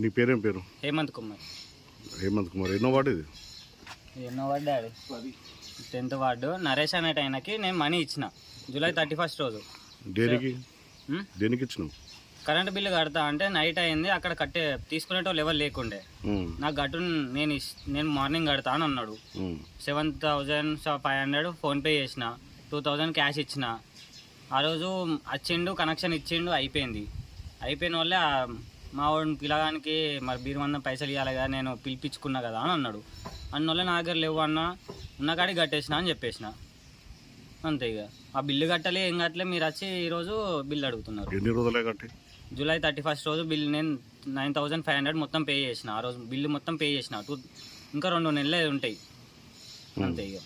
నీ పేరేం పేరు? హేమంత్ కుమార్. హేమంత్ కుమార్. ఎన్నో వాడు ఇది? ఎన్నో వాడు టెన్త్ వార్డు. నరేష్ అనే ఆయనకి నేను మనీ ఇచ్చిన. జూలై థర్టీ ఫస్ట్ రోజు. దేనికి? దేనికి ఇచ్చినావు? కరెంట్ బిల్లు కడతా అంటే నైట్ అయింది. అక్కడ కట్టే తీసుకునేటో లెవెల్ లేకుండే. నాకు గట్టు నేను నేను మార్నింగ్ కడతా అని అన్నాడు. Seven thousand five hundred PhonePe చేసిన. టూ థౌజండ్ క్యాష్ ఇచ్చిన. ఆ రోజు వచ్చిండు కనెక్షన్ ఇచ్చిండు అయిపోయింది. అయిపోయిన వల్లే మా వాడిని పిలగానికి మరి బీరుమందం పైసలు ఇవ్వాలి కదా నేను పిలిపించుకున్నా కదా అని అన్నాడు. అన్నోళ్ళే నా దగ్గర లేవు అన్న ఉన్న కాడికి కట్టేసిన అని చెప్పేసిన. అంతే ఇక ఆ బిల్లు కట్టలే ఏం కట్టలే మీరు వచ్చి ఈరోజు బిల్లు అడుగుతున్నారు. ఎన్ని రోజులే కట్టి? జూలై థర్టీ ఫస్ట్ రోజు బిల్ నేను నైన్ థౌజండ్ ఫైవ్ హండ్రెడ్ మొత్తం పే చేసిన. ఆ రోజు బిల్లు మొత్తం పే చేసిన. టూ ఇంకా రెండు నెలలే ఉంటాయి. అంతే ఇక